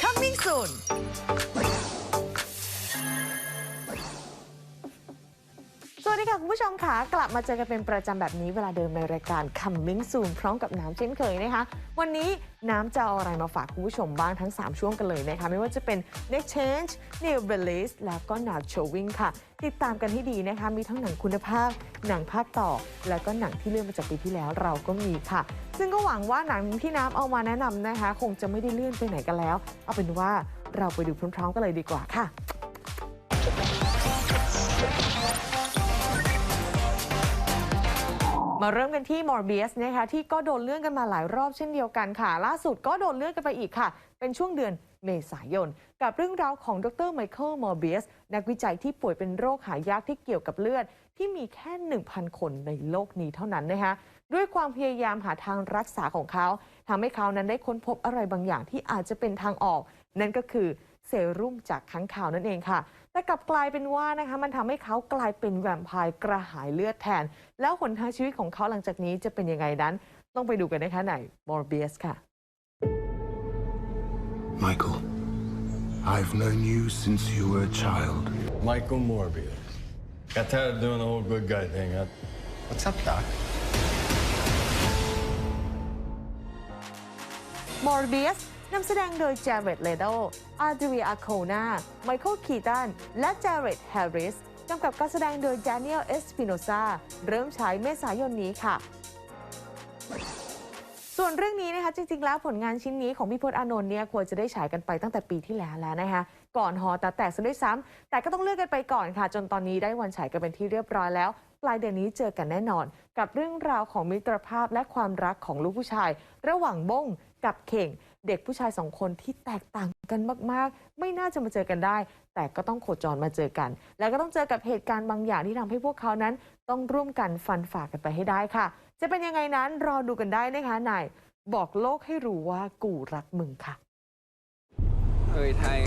Coming soon ดีค่ะ คุณผู้ชมค่ะ กลับมาเจอกันเป็นประจำแบบนี้เวลาเดิมในรายการ Coming Soon พร้อมกับน้ำเช่นเคยนะคะ วันนี้น้ำจะเอาอะไรมาฝากคุณผู้ชมบ้างทั้ง 3 ช่วงกันเลยนะคะ ไม่ว่าจะเป็น Next Change New Release แล้วก็ Now Showing ค่ะ ติดตามกันให้ดีนะคะ มีทั้งหนังคุณภาพ หนังภาคต่อ แล้วก็หนังที่เลื่อนมาจากปีที่แล้วเราก็มีค่ะ ซึ่งก็หวังว่าหนังที่น้ำเอามาแนะนำนะคะ คงจะไม่ได้เลื่อนไปไหนกันแล้ว เอาเป็นว่าเราไปดูพร้อมๆกันเลยดีกว่าค่ะ มาเริ่มกันที่ Morbius นะคะที่ก็โดนเลื่อนกันมาหลายรอบเช่นเดียวกันค่ะ ล่าสุดก็โดนเลื่อนกันไปอีกค่ะ เป็นช่วงเดือนเมษายน กับเรื่องราวของดรไมเคิลมอร์เบียสนักวิจัยที่ป่วยเป็นโรคหายากที่เกี่ยวกับเลือด ที่มีแค่ 1,000 คนในโลกนี้เท่านั้นนะคะด้วยความพยายามหาทางรักษาของเขาทำให้เขานั้นได้ค้นพบอะไรบางอย่างที่อาจจะเป็นทางออก นั่นก็คือเซรุ่มจากค้างคาวนั่นเองค่ะ แต่กลับกลายเป็นว่านะคะมันทำให้เขากลายเป็นแวมไพร์กระหายเลือดแทน แล้วหนทางชีวิตของเขาหลังจากนี้จะเป็นยังไงนั้น ต้องไปดูกันนะคะใน Morbius ค่ะ Michael, I've known you since you were a child. Michael Morbius. Got tired of doing the whole good guy thing. I, What's up, Doc? Morbius นำแสดงโดย Jared Leto Adria Arjona Michael Keaton และ Jared Harris กำกับการแสดงโดย Daniel Espinosa เริ่มฉายเมษายนนี้ค่ะส่วนเรื่องนี้นะคะจริง ๆ แล้วผลงานชิ้นนี้ของพี่พจน์อานนท์เนี่ยควรจะได้ฉายกันไปตั้งแต่ปีที่แล้วแล้วนะคะก่อนหอต่แตกซะด้วยซ้ำแต่ก็ต้องเลือนกันไปก่อนค่ะ จนตอนนี้ได้วันฉายกันเป็นที่เรียบร้อยแล้ว ปลายเดือนนี้เจอกันแน่นอน กับเรื่องราวของมิตรภาพและความรักของลูกผู้ชาย ระหว่างบงกับเข่ง เด็กผู้ชายสองคนที่แตกต่างกันมาก ๆ ไม่น่าจะมาเจอกันได้ แต่ก็ต้องโคจรมาเจอกัน แล้วก็ต้องเจอกับเหตุการณ์บางอย่างที่ทำให้พวกเขานั้น ต้องร่วมกันฟันฝ่ากันไปให้ได้ค่ะ จะเป็นยังไงนั้นรอดูกันได้นะคะในบอกโลกให้รู้ว่ากูรักมึงค่ะ เอ้ยไทย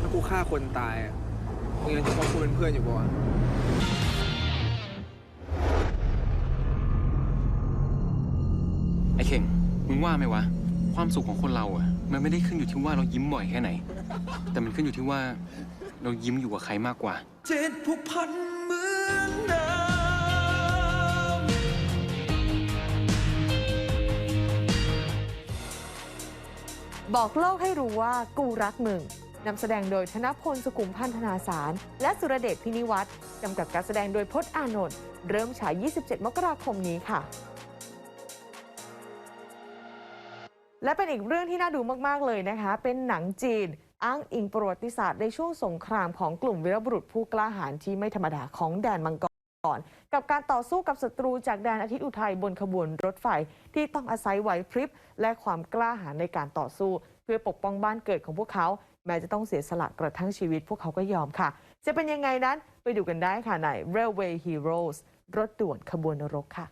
ถ้ากูฆ่าคนตายอะมึงยังจะคบกูเป็นเพื่อนอยู่ปะวะไอ้เข่งมึงว่าไหมวะ ความสุขของคนเราอะ มันไม่ได้ขึ้นอยู่ที่ว่าเรายิ้มบ่อยแค่ไหน แต่มันขึ้นอยู่ที่ว่าเรายิ้มอยู่กับใครมากกว่าจิตผูกพันเหมือนเดิมบอกโลกให้รู้ว่ากูรักมึงนำแสดงโดยธนพลสุขุมพันธนาสาร และสุรเดชพินิวัฒน์กำกับการแสดงโดยพจน์อานนท์เริ่มฉาย 27 มกราคมนี้ค่ะ และเป็นอีกเรื่องที่น่าดูมาก ๆ เลยนะคะ เป็นหนังจีน อ้างอิงประวัติศาสตร์ในช่วงสงครามของกลุ่มวีรบุรุษผู้กล้าหาญที่ไม่ธรรมดาของแดนมังกรกับการต่อสู้กับศัตรูจากแดนอาทิตย์อุทัยบนขบวนรถไฟ ที่ต้องอาศัยไหวพริบ และความกล้าหาญในการต่อสู้ เพื่อปกป้องบ้านเกิดของพวกเขา แม้จะต้องเสียสละกระทั่งชีวิต พวกเขาก็ยอมค่ะ จะเป็นยังไงนั้นไปดูกันได้ค่ะใน Railway Heroes รถด่วนขบวนนรกค่ะ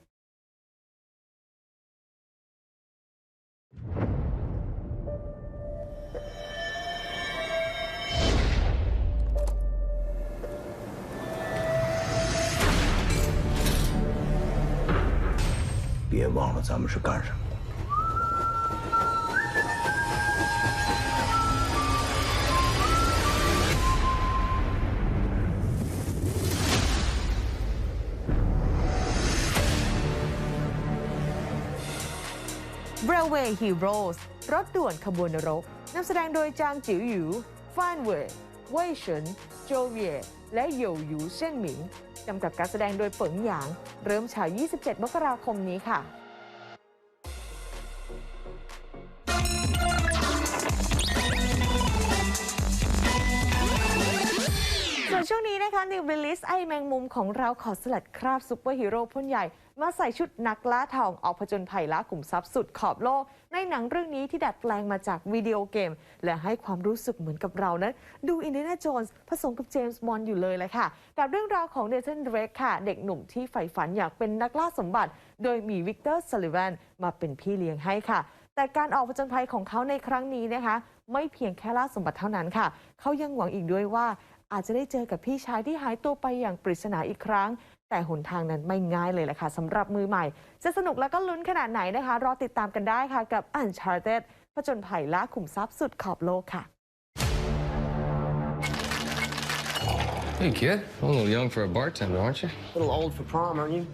忘了咱们是干什么的。 Railway Heroes รถด่วนขบวนนรกนำแสดงโดยจางจิ๋วหยูฟานเว่ยเว่ยเฉิน โจเวีย และเหยวหยูเซี่ยนหมิงกำกับการแสดงโดยเปิงหยาง เริ่มฉาย 27 มกราคมนี้ค่ะ นช่วงนี้นะคะ New Release ไอแมงมุมของเราขอสลัดคราบซูเปอร์ฮีโร่พ่นใหญ่ มาใส่ชุดนักล่าทองออกผจญภัยล่ากลุ่มทรัพย์สุดขอบโลก ในหนังเรื่องนี้ที่ดัดแปลงมาจากวิดีโอเกม และให้ความรู้สึกเหมือนกับเรานั้น ดูอินเดียนาโจนส์ผสมกับเจมส์บอนด์อยู่เลยแหละค่ะ กับเรื่องราวของเดชันเรกค่ะ เด็กหนุ่มที่ใฝ่ฝันอยากเป็นนักล่าสมบัติ โดยมีวิกเตอร์ซัลลิแวนมาเป็นพี่เลี้ยงให้ค่ะแต่การออกผจญภัยของเขาในครั้งนี้นะคะ ไม่เพียงแค่ล่าสมบัติเท่านั้นค่ะ เขายังหวังอีกด้วยว่า อาจจะได้เจอกับพี่ชายที่หายตัวไปอย่างปริศนาอีกครั้ง แต่หนทางนั้นไม่ง่ายเลยแหละค่ะสำหรับมือใหม่ จะสนุกแล้วก็ลุ้นขนาดไหนนะคะ รอติดตามกันได้ค่ะกับ Uncharted ผจญภัยล่าขุมทรัพย์สุดขอบโลกค่ะ Hey, kid. A little young for a bartender, aren't you? A little old for prom, aren't you?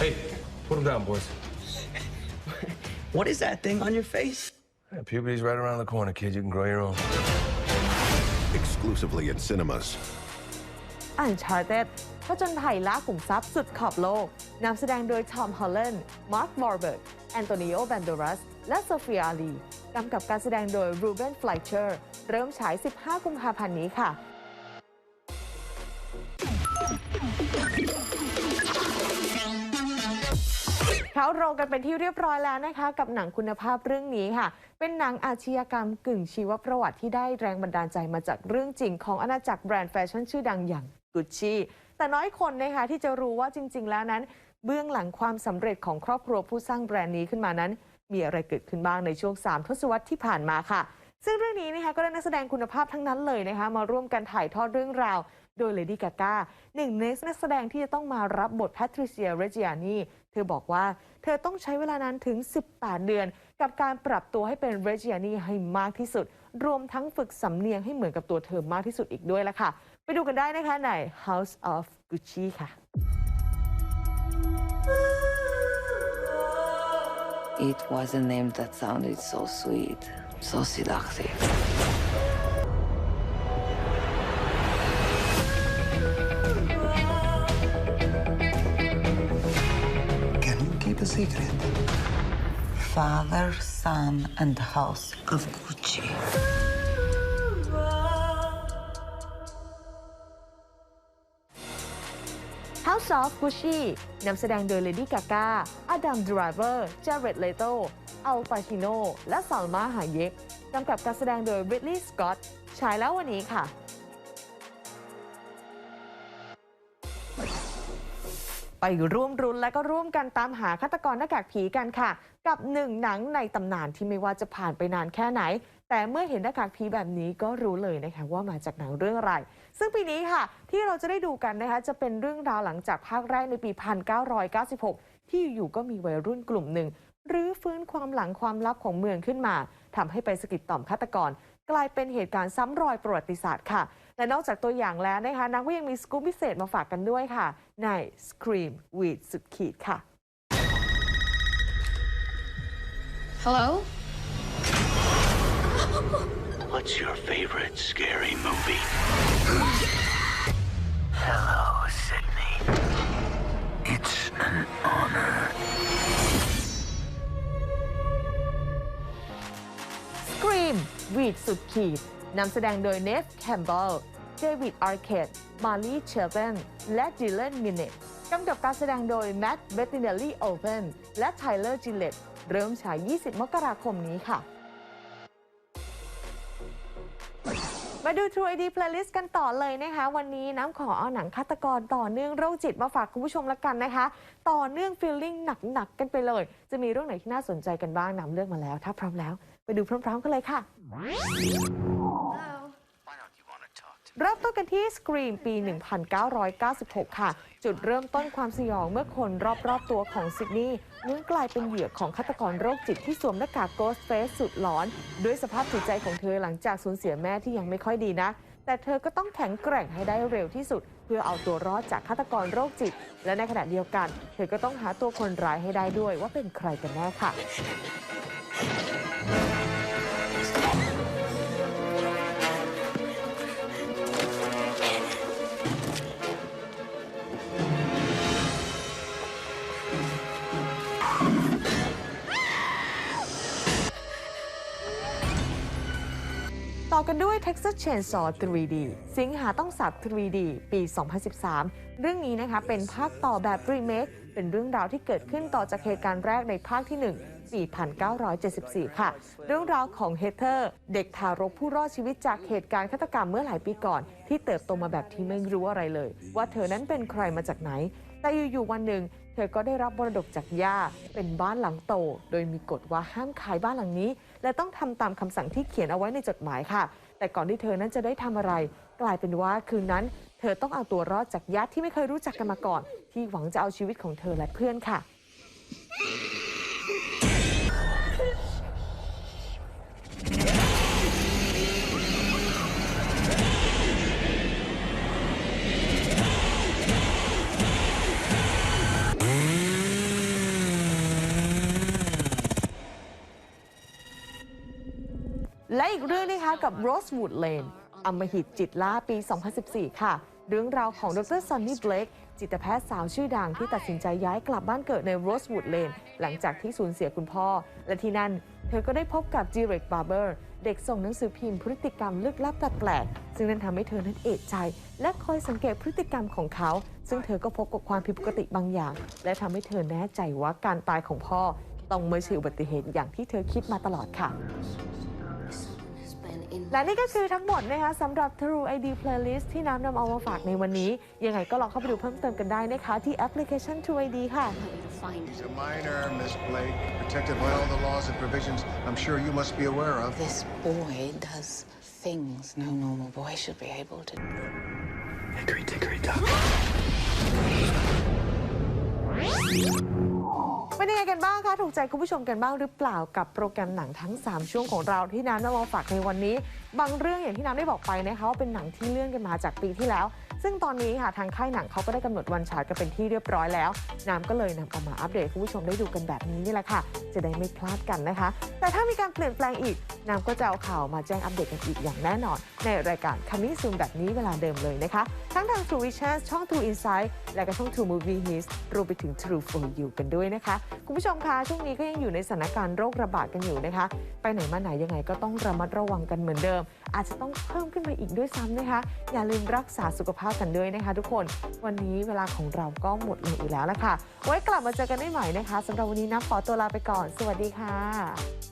Hey, put him down, boys. What is that thing on your face? Yeah, puberty's right around the corner, kid. You can grow your own. exclusively in cinemas. Uncharted ผจญภัยล่าขุมทรัพย์สุดขอบโลกนำแสดงโดยทอมฮอลแลนด์มาร์ควอร์เบิร์ก แอนโตนิโอ แบนโดรัส และโซเฟียอาลีกำกับการแสดงโดยรูเบนฟไลเชอร์ เริ่มฉาย 15 กุมภาพันธ์นี้ค่ะ เขาโรงกันเป็นที่เรียบร้อยแล้วนะคะ กับหนังคุณภาพเรื่องนี้ค่ะ เป็นหนังอาชญากรรมกึ่งชีวประวัติที่ได้แรงบันดาลใจมาจากเรื่องจริงของอาณาจักรแบรนด์แฟชั่นชื่อดังอย่างกุชชี่แต่น้อยคนนะคะที่จะรู้ว่าจริง ๆ แล้วนั้น เบื้องหลังความสำเร็จของครอบครัวผู้สร้างแบรนด์นี้ขึ้นมานั้น มีอะไรเกิดขึ้นบ้างในช่วง 3 ทศวรรษที่ผ่านมาค่ะ ซึ่งเรื่องนี้นะคะก็ได้นักแสดงคุณภาพทั้งนั้นเลยนะคะมาร่วมกันถ่ายทอดเรื่องราว โดยเลดี้กากหนึ่งในนักแสดงที่จะต้องมารับบทแพทริเซียเรจิอานีเธอบอกว่าเธอต้องใช้เวลานานถึง 18 เดือน กับการปรับตัวให้เป็นเรจิอานีให้มากที่สุด รวมทั้งฝึกสำเนียงให้เหมือนกับตัวเธอมากที่สุดอีกด้วยละค่ะ ไปดูกันได้นะคะใน House of Gucci ค่ะ It was a name that sounded so sweet, so seductive. Can you keep a secret? Father, Son, and House of Gucci. House of Gucci นำแสดงโดย Lady Gaga อดัม d ดรเวอร์จาเร d เลโตอัลปาชิโน และซาลมาหายเยกกำกับการแสดงโดย Ridley Scott ฉายแล้ววันนี้ค่ะ ไปร่วมรุ้นและก็ร่วมกันตามหาฆาตกรหน้ากากผีกันค่ะ กับหนึ่งหนังในตำนานที่ไม่ว่าจะผ่านไปนานแค่ไหน แต่เมื่อเห็นหน้ากากผีแบบนี้ก็รู้เลยนะคะว่ามาจากหนังเรื่องอะไร ซึ่งปีนี้ค่ะ ที่เราจะได้ดูกันนะคะจะเป็นเรื่องราวหลังจากภาคแรกในปี 1996 ที่อยู่ๆก็มีวัยรุ่นกลุ่มหนึ่งหรือฟื้นความหลังความลับของเมืองขึ้นมาทำให้ไปสกิดต่อมฆาตกร กลายเป็นเหตุการณ์ซ้ำรอยประวัติศาสตร์ค่ะ และนอกจากตัวอย่างแล้วนะคะนักก็ยังมีสกู๊ปพิเศษมาฝากกันด้วยค่ะ ใน Scream วีดสุดขีดค่ะ Hello? What's your favorite scary movie? Hello, Sydney. It's an honor. Scream วีดสุดขีด นำแสดงโดยเนฟแคมเบลเดวิดอาร์เคดมารีเชลเ n นและจิเลนมินเนตกำกับการแสดงโดยแม t ต์เบตติเนลลี่โอเ n นและไทเลอร์จิเลตเริ่มฉาย 20 มกราคมนี้ค่ะ มาดู True ID Playlist กันต่อเลยนะคะ วันนี้น้ำขอเอาหนังฆาตกรต่อเนื่องโรคจิตมาฝากคุณผู้ชมละกันนะคะ ต่อเนื่องฟีลลิ่งหนัก ๆ กันไปเลย จะมีเรื่องไหนที่น่าสนใจกันบ้างนำเรื่องมาแล้ว ถ้าพร้อมแล้ว ไปดูพร้อม ๆ กันเลยค่ะ เริ่มต้นกันที่ Scream ปี 1996 ค่ะ จุดเริ่มต้นความสยองเมื่อคนรอบ ๆ ตัวของซิดนีย์ล้วนกลายเป็นเหยื่อของฆาตกรโรคจิตที่สวมหน้ากาก Ghost Face สุดหลอน ด้วยสภาพจิตใจของเธอหลังจากสูญเสียแม่ที่ยังไม่ค่อยดีนะ แต่เธอก็ต้องแข็งแกร่งให้ได้เร็วที่สุด เพื่อเอาตัวรอดจากฆาตกรโรคจิต และในขณะเดียวกัน เธอก็ต้องหาตัวคนร้ายให้ได้ด้วยว่าเป็นใครกันแน่ค่ะ กันด้วย Texas Chainsaw 3D สิงหาต้องสับ 3D ปี 2013 เรื่องนี้นะคะเป็นภาคต่อแบบรีเมคเป็นเรื่องราวที่เกิดขึ้นต่อจากเหตุการณ์แรกในภาคที่1ปี1974 ค่ะ เรื่องราวของเฮเธอร์ เด็กทารกผู้รอดชีวิตจากเหตุการณ์ฆาตกรรมเมื่อหลายปีก่อน ที่เติบโตมาแบบที่ไม่รู้อะไรเลย ว่าเธอนั้นเป็นใครมาจากไหน แต่อยู่ๆวันหนึ่ง เธอก็ได้รับบรดกจากย่าเป็นบ้านหลังโต โดยมีกฎว่าห้ามขายบ้านหลังนี้ และต้องทำตามคำสั่งที่เขียนเอาไว้ในจดหมายค่ะ แต่ก่อนที่เธอนั้นจะได้ทำอะไร กลายเป็นว่าคืนนั้น เธอต้องเอาตัวรอดจากญาติที่ไม่เคยรู้จักกันมาก่อน ที่หวังจะเอาชีวิตของเธอและเพื่อนค่ะ อีกเรื่องนะคะกับ Rosewood Lane อำมหิตจิตล่าปี 2014 ค่ะ เรื่องราวของดรซันนี่เบลกจิตแพทย์สาวชื่อดังที่ตัดสินใจย้ายกลับบ้านเกิดใน Rosewood Lane หลังจากที่สูญเสียคุณพ่อ และที่นั่น เธอก็ได้พบกับ j i r e k Barber เด็กส่งหนังสือพิมพ์พฤติกรรมลึกลับแปลกๆซึ่งนั่นทำให้เธอนั้นเอะใจ และคอยสังเกตพฤติกรรมของเขา ซึ่งเธอก็พบกับความผิดปกติบางอย่าง และทำให้เธอแน่ใจว่าการตายของพ่อ ต้องไม่ใช่อุบัติเหตุอย่างที่เธอคิดมาตลอดค่ะ และนี่ก็คือทั้งหมดนะคะสำหรับ True ID Playlist ที่น้ำนำเอามาฝากในวันนี้ ยังไงก็ลองเข้าไปดูเพิ่มเติมกันได้นะคะที่แอปพลิเคชัน True ID ค่ะ He's a minor, Miss Blake, protected by all the laws and provisions I'm sure you must be aware of. This boy does things no normal boy should be able to do. Hickory dickory dock. ไงกันบ้างคะถูกใจคุณผู้ชมกันบ้างหรือเปล่ากับโปรแกรมหนังทั้ง 3 ช่วงของเราที่น้ำนำมาฝากในวันนี้ บางเรื่องอย่างที่น้ำได้บอกไปนะคะว่าเป็นหนังที่เลื่อนกันมาจากปีที่แล้ว ซึ่งตอนนี้ค่ะทางค่ายหนังเขาก็ได้กำหนดวันฉายกันเป็นที่เรียบร้อยแล้ว น้ำก็เลยนำเอามาอัปเดตให้คุณผู้ชมได้ดูกันแบบนี้นี่แหละค่ะ จะได้ไม่พลาดกันนะคะ แต่ถ้ามีการเปลี่ยนแปลงอีกน้ำก็จะเอาข่าวมาแจ้งอัปเดตกันอีกอย่างแน่นอน ในรายการ Coming Soon แบบนี้เวลาเดิมเลยนะคะ ทั้งทาง True Vision ช่อง True Insight และก็ช่อง True Movie Hits รวมไปถึง True for You กันด้วยนะคะ คุณผู้ชมคะช่วงนี้ก็ยังอยู่ในสถานการณ์โรคระบาดกันอยู่นะคะ ไปไหนมาไหนยังไงก็ต้องระมัดระวังกันเหมือนเดิมอาจจะต้องเพิ่มขึ้นไปอีกด้วยซ้ำนะคะ อย่าลืมรักษาสุขภาพกันด้วยนะคะ ทุกคน วันนี้เวลาของเราก็หมดลงอีกแล้วละค่ะ ไว้กลับมาเจอกันได้ใหม่นะคะสำหรับวันนี้นับขอตัวลาไปก่อน สวัสดีค่ะ